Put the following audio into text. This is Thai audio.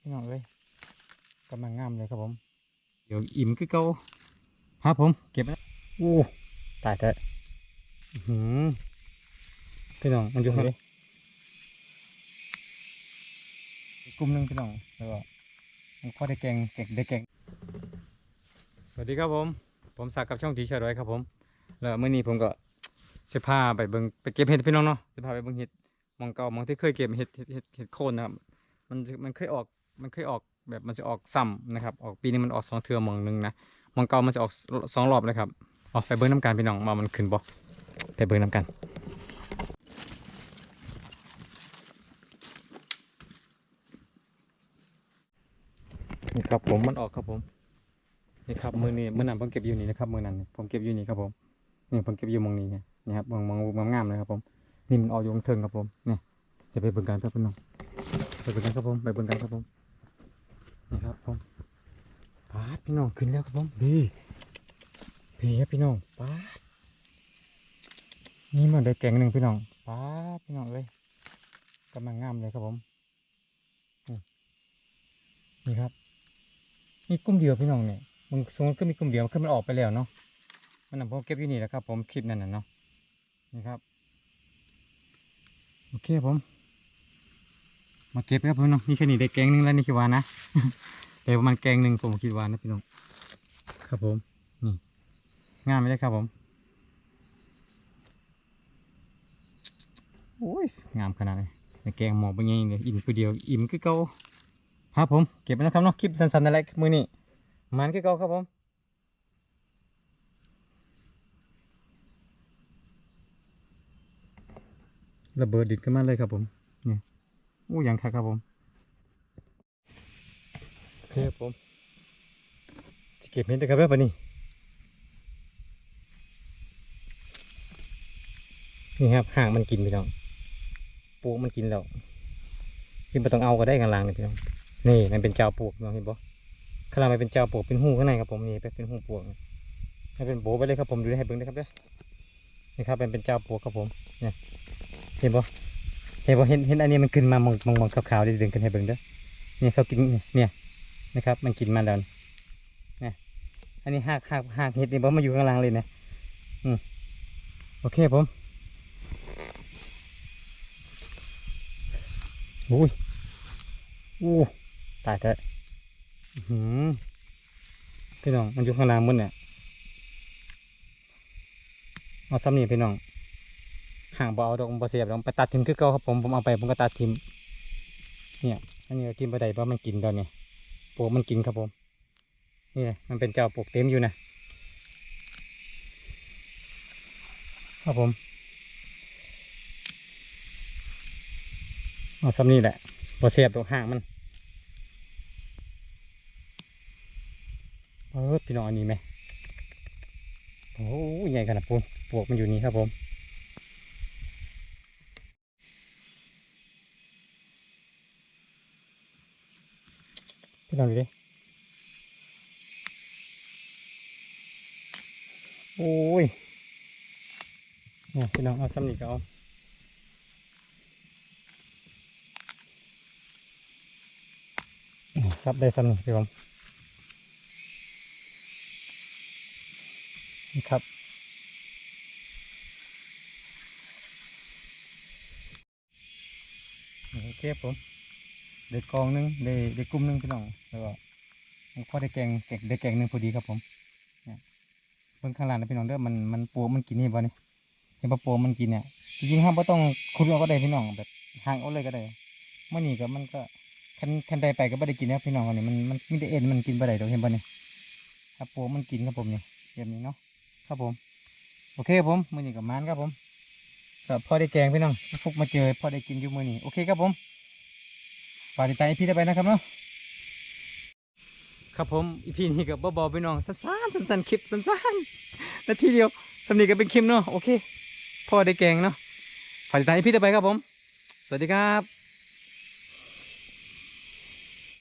พี่น้องเอ้ยกำลังงามเลยครับผม เดี๋ยวอิ่มคือเก่าครับผมเก็บนะโอ้ตายแต่อื้อหือพี่น้องมันอยู่ข้างในกลุ่มหนึงพี่น้องแล้วก็มันพอได้แกงเก็กได้แกงสวัสดีครับผม ผมสักกับช่องทีชาร้อยครับผมแล้วเมื่อนี้ผมก็เสื้อผ้าไปเบิ่งไปเก็บเห็ดพี่น้องเนาะเสื้อผ้าไปเบิ่งเห็ดมองเก่ามองที่เคยเก็บเห็ดเห็ดเห็ดเห็ดโคนนะครับ มันจะมันเคยออกมันเคยออกแบบมันจะออกซ้ำนะครับ ออกปีนี้มันออกสองเทือหมองหนึงนะหมองเก่ามันจะออกสองรอบนะครับออกไปเบิ้งน้ำกันพี่น้องมามันขึ้นบ่ไปเบิ้งน้ำกันนี่ครับผมมันออกครับผมนี่ครับมือนี้มือนั้นผมเก็บอยู่นี่นะครับมือนั้นนี่ผมเก็บอยู่นี่ครับผมนี่ผมเก็บอยู่หมองนี้เนี่ยนี่ครับมองมองมองงามเลยครับผมนี่มันออกอยู่ข้างเทิงครับผมเนี่ยจะไปเบิ่งกันครับพี่น้อง ไปบิ่งกันครับผมไปบิ่งกันครับผมนี่ครับผมปาดพี่น้องขึ้นแล้วครับผมดีพี่ครับพี่น้องปาดนี่มันได้แกงหนึ่งพี่น้องปาดพี่น้องเลยกำลังงามเลยครับผมนี่ครับมีกลุ่มเดียวพี่น้องเนี่ยมึงสมมติก็มีกลุ่มเดียวคือมันออกไปแล้วเนาะมันนะผมเก็บอยู่นี่แหละครับ ผมคลิปนั่นน่ะเนาะนี่ครับโอเคผม มาเก็บครับพี่น้องนี่แค่นี้ได้แกงหนึงแล้วนี่คิดว่านะแต่ประมาณแกงหนึ่งผมคิดว่านะพี่น้องครับผมนี่งามไหมได้ครับผมโอ้ยงามขนาดเลยแกงหมอเป็นไงเนี่ยอิ่มคือเดียวอิ่มคือเก่าครับผมเก็บไปนะครับเนาะคลิปสั้นๆนั่นแหละมือนี้มันคือเก่าครับผมระเบิดดิดขึ้นมาเลยครับผม อู้ยังครับครับผมเครับผมจะเก็บเห็ดนะครับแบบนี้นี่ครับห่างมันกินพี่น้องปลูกมันกินแล้วพี่ไม่ต้องเอาก็ได้ข้างล่างนี่พี่น้องนี่มันเป็นเจ้าปลูกน้องเห็นบ่ข้างล่างมันเป็นเจ้าปลูกเป็นหูข้างในครับผมนี่เป็นหูปลูกให้เป็นโบไปเลยครับผมดูให้เบิ่งนะครับเด้อนี่ครับเป็นเป็นเจ้าปลูกครับผมเนี่ยเห็นบ่ เห็นบ่เห็นเห็นอันนี้มันขึ้นมามองมองมองขาวๆดึงๆกันให้เบิ่งเด้อเนี่ยเขากินเนี่ยนะครับ มันกินมาแล้วเนี่ยอันนี้หากหากหากเห็ดนี่บ่มาอยู่ข้างล่างเลยนะอืมโอเคผมอุ้ยอู้ตายแต่อื้หือพี่น้องมันอยู่ข้างล่างมันเนี่ยเอาซ้ำนี่พี่น้อง ห่างบ่เอาดอกบ่เสียบดอกไปตัดทิมคือเก่าครับผมผมเอาไปผมก็ตัดทิมเนี่ยอันนี้ก็กินบ่ได้เพราะมันกินตอนนี้ปลวกมันกินครับผมนี่มันเป็นเจ้าปลวกเต็มอยู่นะครับผมเอาซ้ำนี่แหละบ่เสียบดอกห่างมันเออพี่น้องอันนี้ไหมโอ้ยใหญ่ขนาดปูนปลวกมันอยู่นี่ครับผม พี่ลองดูดิโอ้ยเนี่ยพี่น้องเอาซ้ำนี่ก็เอาครับได้ซ้ำนี่พี่ผมนี่ครับโอเคผม ได้กองหนึงได้ได้กลุ่มนึงพี่น้องแล้วก็พอได้แกงแกงได้แกงหนึงพอดีครับผมเนี่ยเบิ่งข้างล่างนะพี่น้องเด้อมันมันปลวมันกินนี่บ่นี่เห็นปะปลวมันกินเนี่ยจริงๆห้ามบ่ต้องขุดเอาก็ได้พี่น้องแบบห่างเอาเลยก็ได้เมื่อนี้ก็มันก็คันคันใดไปก็บ่ได้กินนะพี่น้องอันนี้มันมันไมีแต่เอ็นมันกินบ่ได้ดอกเห็นบ่นี่ครับปลวมันกินครับผมเนี่ยแบบนี้เนาะครับผม โอเคครับผมมื้อนี้ก็มานครับผมก็พอได้แกงพี่น้องฟุกมาเจอพอได้กินอยู่มื้อนี้โอเคครับผม ฝากติดตามอีพีต่อไปนะครับเนาะครับผมอีพีนี้กับเบาๆไปน้องสั้นๆสั้นๆคลิปสั้นๆนาทีเดียวสำนีก็เป็นคลิปเนาะโอเคพ่อได้แกงเนาะฝากติดตามอีพีต่อไปครับผม สวัสดีครับ